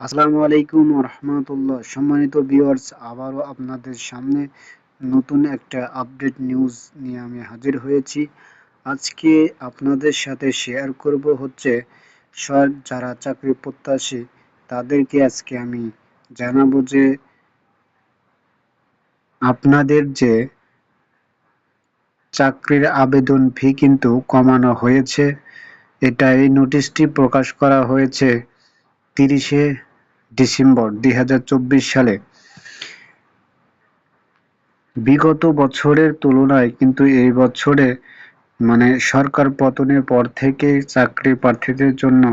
আসসালামু আলাইকুম রহমতুল্লাহ। সম্মানিত ভিউয়ার্স আবারও আপনাদের সামনে নতুন একটা আপডেট নিউজ নিয়ে আমি হাজির হয়েছি। আজকে আপনাদের সাথে শেয়ার করব হচ্ছে যারা চাকরি প্রত্যাশী, তাদেরকে আজকে আমি জানাব যে, আপনাদের যে চাকরির আবেদন ফি কিন্তু কমানো হয়েছে এটা এই নোটিশটি প্রকাশ করা হয়েছে। তিরিশে ডিসেম্বর দুই সালে। বিগত বছরের তুলনায় কিন্তু এই বছরে মানে সরকার পতনের পর থেকে চাকরি প্রার্থীদের জন্য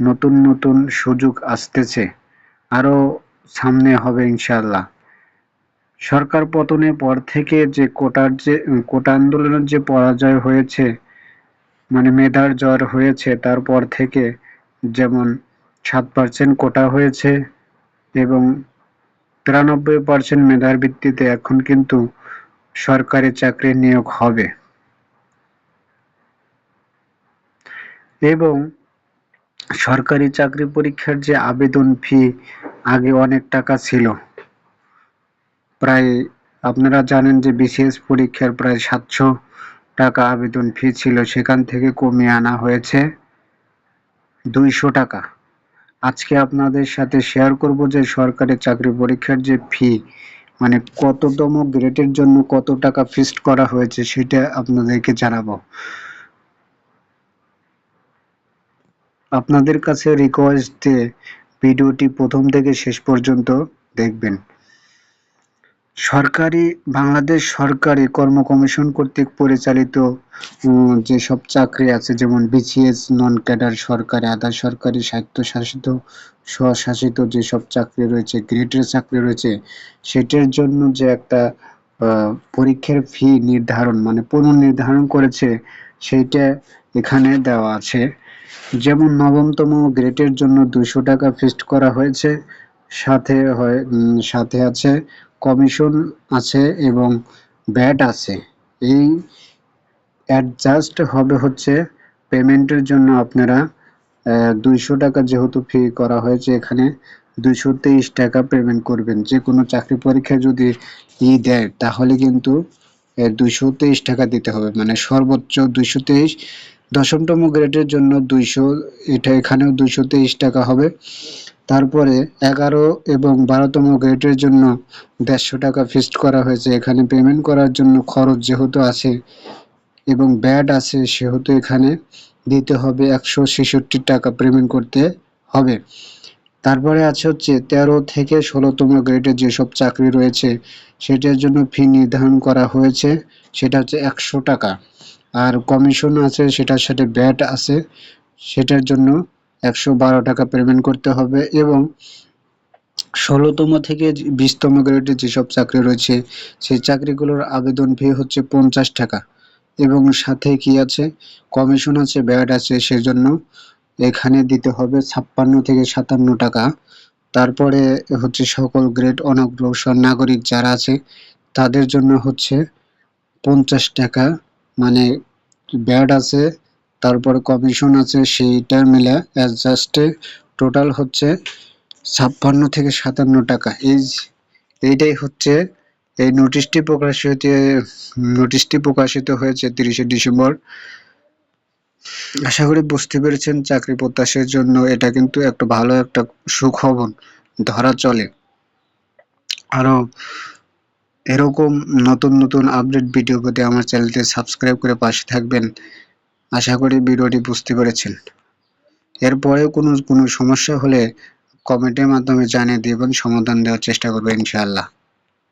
নতুন নতুন সুযোগ আসতেছে। আরও সামনে হবে ইনশাল্লাহ সরকার পতনের পর থেকে যে কোটার যে, কোটা আন্দোলনের যে পরাজয় হয়েছে মানে মেধার জ্বর হয়েছে, তারপর থেকে যেমন সাত পার্সেন্ট কোটা হয়েছে এবং তিরানব্বই পার্সেন্ট মেধার ভিত্তিতে এখন কিন্তু সরকারি চাকরি নিয়োগ হবে। এবং সরকারি চাকরি পরীক্ষার যে আবেদন ফি, আগে অনেক টাকা ছিল। প্রায় আপনারা জানেন যে বিসিএস পরীক্ষার প্রায় সাতশো টাকা আবেদন ফি ছিল, সেখান থেকে কমিয়ে আনা হয়েছে দুইশো টাকা। আজকে আপনাদের সাথে শেয়ার করব যে সরকারি চাকরি পরীক্ষার যে ফি মানে কততম গ্রেডের জন্য কত টাকা ফিক্সড করা হয়েছে সেটা আপনাদেরকে জানাব। আপনাদের কাছে রিকোয়েস্ট যে ভিডিওটি প্রথম থেকে শেষ পর্যন্ত দেখবেন। সরকারি, বাংলাদেশ সরকারি কর্ম কমিশন কর্তৃক পরিচালিত যেসব চাকরি আছে, যেমন বিসিএস নন ক্যাডার সরকারি, আধা সরকারি, স্বায়ত্তশাসিত, স্বশাসিত যেসব চাকরি রয়েছে গ্রেডের চাকরি রয়েছে, সেটার জন্য যে একটা পরীক্ষার ফি নির্ধারণ মানে পুনর্নির্ধারণ করেছে, সেইটা এখানে দেওয়া আছে। যেমন নবমতম গ্রেডের জন্য দুশো টাকা ফিক্সড করা হয়েছে সাথে হয় সাথে আছে কমিশন আছে এবং ব্যাট আছে। এই অ্যাডজাস্ট হবে হচ্ছে পেমেন্টের জন্য আপনারা দুইশো টাকা যেহেতু ফি করা হয়েছে এখানে, দুইশো তেইশ টাকা পেমেন্ট করবেন। যে কোনো চাকরি পরীক্ষায় যদি ই দেয়, তাহলে কিন্তু দুইশো তেইশ টাকা দিতে হবে। মানে সর্বোচ্চ দুইশো তেইশ, দশমতম গ্রেডের জন্য দুইশো, এটা এখানেও দুইশো তেইশ টাকা হবে। তারপরে এগারো এবং বারোতম গ্রেডের জন্য দেড়শো টাকা ফিক্সড করা হয়েছে। এখানে পেমেন্ট করার জন্য খরচ যেহেতু আছে এবং ব্যাড আছে, সেহেতু এখানে দিতে হবে একশো ছেষট্টি টাকা পেমেন্ট করতে হবে। তারপরে আছে হচ্ছে তেরো থেকে ষোলোতম গ্রেডের যেসব চাকরি রয়েছে, সেটার জন্য ফি নির্ধারণ করা হয়েছে, সেটা হচ্ছে একশো টাকা। আর কমিশন আছে, সেটার সাথে ব্যাট আছে, সেটার জন্য একশো বারো টাকা পেমেন্ট করতে হবে এবং ষোলোতম থেকে বিশতম গ্রেডে যেসব চাকরি রয়েছে, সেই চাকরিগুলোর আবেদন ফি হচ্ছে পঞ্চাশ টাকা এবং সাথে কি আছে? কমিশন আছে ব্যাড আছে, সেজন্য এখানে দিতে হবে ছাপ্পান্ন থেকে সাতান্ন টাকা। তারপরে হচ্ছে সকল গ্রেড অনগ্রসর নাগরিক যারা আছে, তাদের জন্য হচ্ছে পঞ্চাশ টাকা মানে ব্যাড আছে তারপরে কমিশন আছে সেইটা মিলে অ্যাডজাস্টে টোটাল হচ্ছে ছাপ্পান্ন থেকে সাতান্ন টাকা। এই এইটাই হচ্ছে এই নোটিশটি প্রকাশিত নোটিশটি প্রকাশিত হয়েছে তিরিশে ডিসেম্বর। আশা করি বুঝতে পেরেছেন চাকরি প্রত্যাশের জন্য এটা কিন্তু একটা ভালো একটা সুখবর ধরা চলে। আরও এরকম নতুন নতুন আপডেট ভিডিও পেতে আমার চ্যানেলটি সাবস্ক্রাইব করে পাশে থাকবেন। আশা করি ভিডিওটি বুঝতে পেরেছেন। এরপরেও কোনো কোনো সমস্যা হলে কমেন্টের মাধ্যমে জানিয়ে দেবেন, সমাধান দেওয়ার চেষ্টা করব ইনশাআল্লাহ।